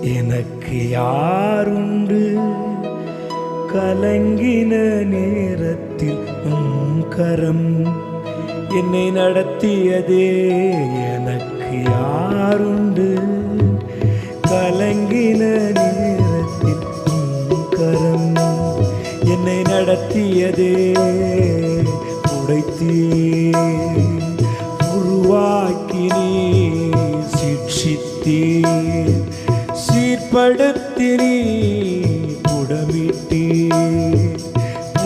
எனக்கு யாருண்டு? கலங்கின நேரத்தில் உம் கரம் என்னை நடத்தியதே. எனக்கு யாருண்டு? கலங்கின நேரத்தில் உம் கரம் என்னை நடத்தியதே. உடைத்தீ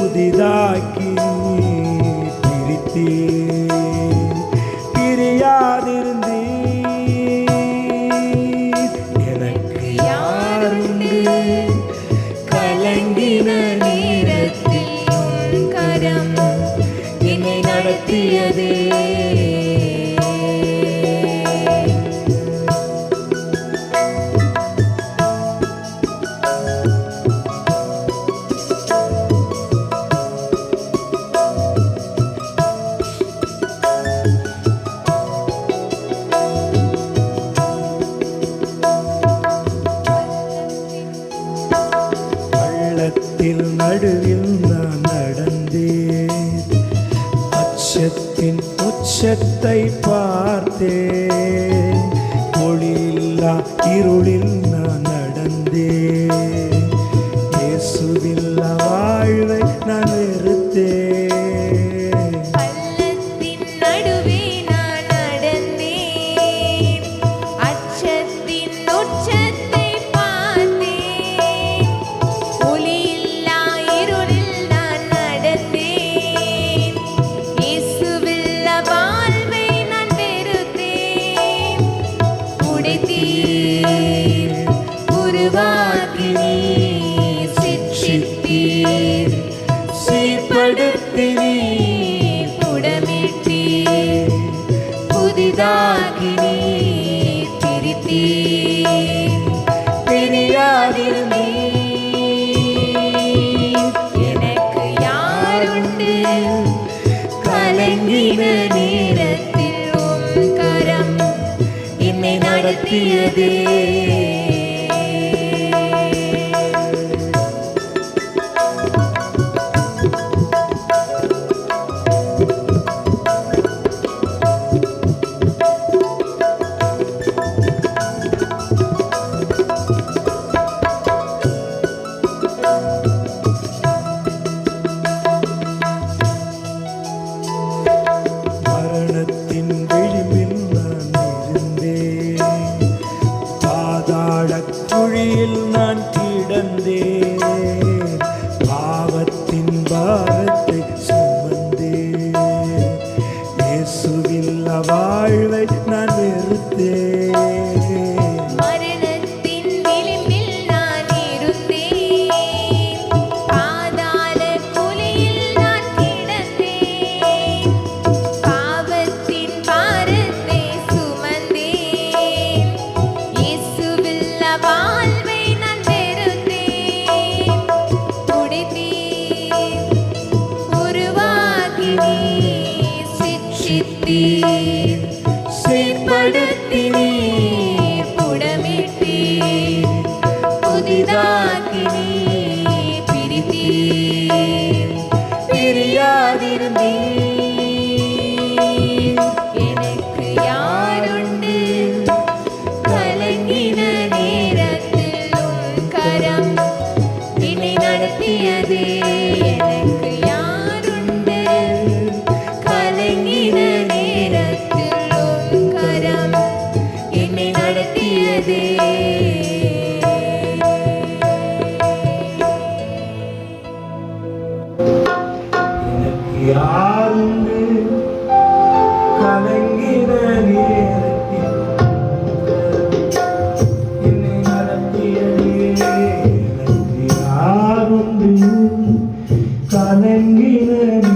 புதிதாக்கி நீ பிரித்தீ பிரியாதிருந்தீ எனக்கு யாருண்டு கலங்கின நேரத்தில் கரம் என்னை நடத்தியதே? இருளில் நான் நடந்தேன் சீர்படுத்தி நீ புடமிட்டீர் புதிதாகி நீர் எனக்கு யாருண்டு? கலங்கின நேரத்தில் கரம் என்னை நடத்தியதே. கிடந்தேன் போஷித்தீர் செப்படுத்தினீர். നിറഞ്ഞു നിറഞ്ഞു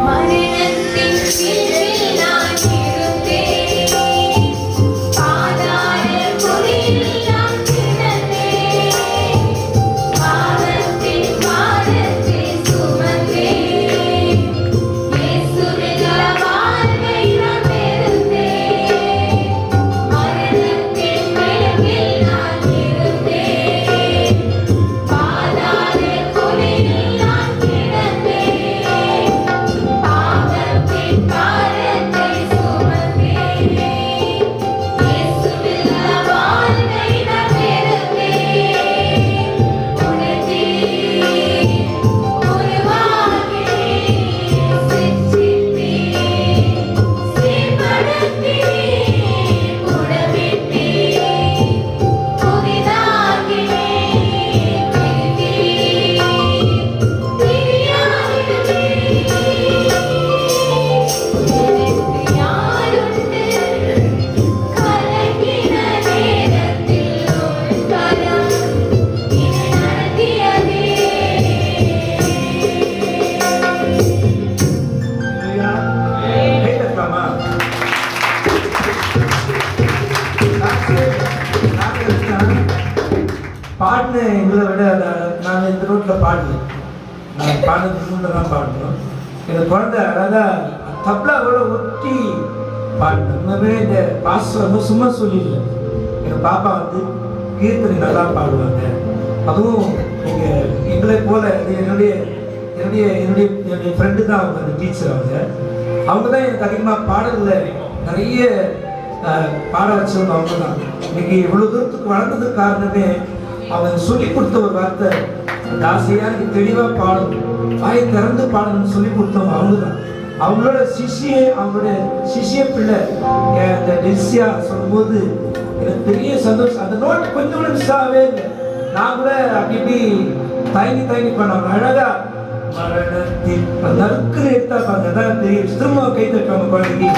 மரணத்தின் கீழில் நான் நான் பாடுறது ரூட்டில் தான் பாடுறோம் இந்த குழந்தை அழகாக தப்லாவோட ஒட்டி பாடினேன் உண்மையே இந்த பாஸ்டர் வந்து சும்மா சொல்லிடல. எங்கள் பாப்பா வந்து கீர்த்தனை நல்லா பாடுவாங்க. அதுவும் நீங்கள் எங்களை போல என்னுடைய என்னுடைய என்னுடைய என்னுடைய ஃப்ரெண்டு தான் அவங்க அந்த டீச்சர் அவங்க. அவங்க தான் எனக்கு அதிகமாக பாடலில் நிறைய பாட வச்சவங்க அவங்க தான் இன்னைக்கு இவ்வளோ தூரத்துக்கு வளர்ந்ததுக்கு காரணமே அவங்க சொல்லி கொடுத்த ஒரு வார்த்தை தாசியாருக்கு நீ தெளிவாக பாடணும். வாயை திறந்து பாடணும்னு சொல்லி கொடுத்தவங்க அவங்க தான் அவங்களோட சிஷிய அவங்களோட சிஷிய பிள்ளை அந்த டெல்சியா சொல்லும்போது எனக்கு பெரிய சந்தோஷம். அந்த நோட் கொஞ்சம் கூட மிஸ் ஆகவே இல்லை. நான் கூட அப்படி இப்படி தயங்கி தயங்கி பண்ணாங்க அழகா மரணத்தின் நறுக்கு நிறுத்தா பாருங்க அதான் பெரிய திரும்ப கை தட்டுவாங்க குழந்தைக்கு.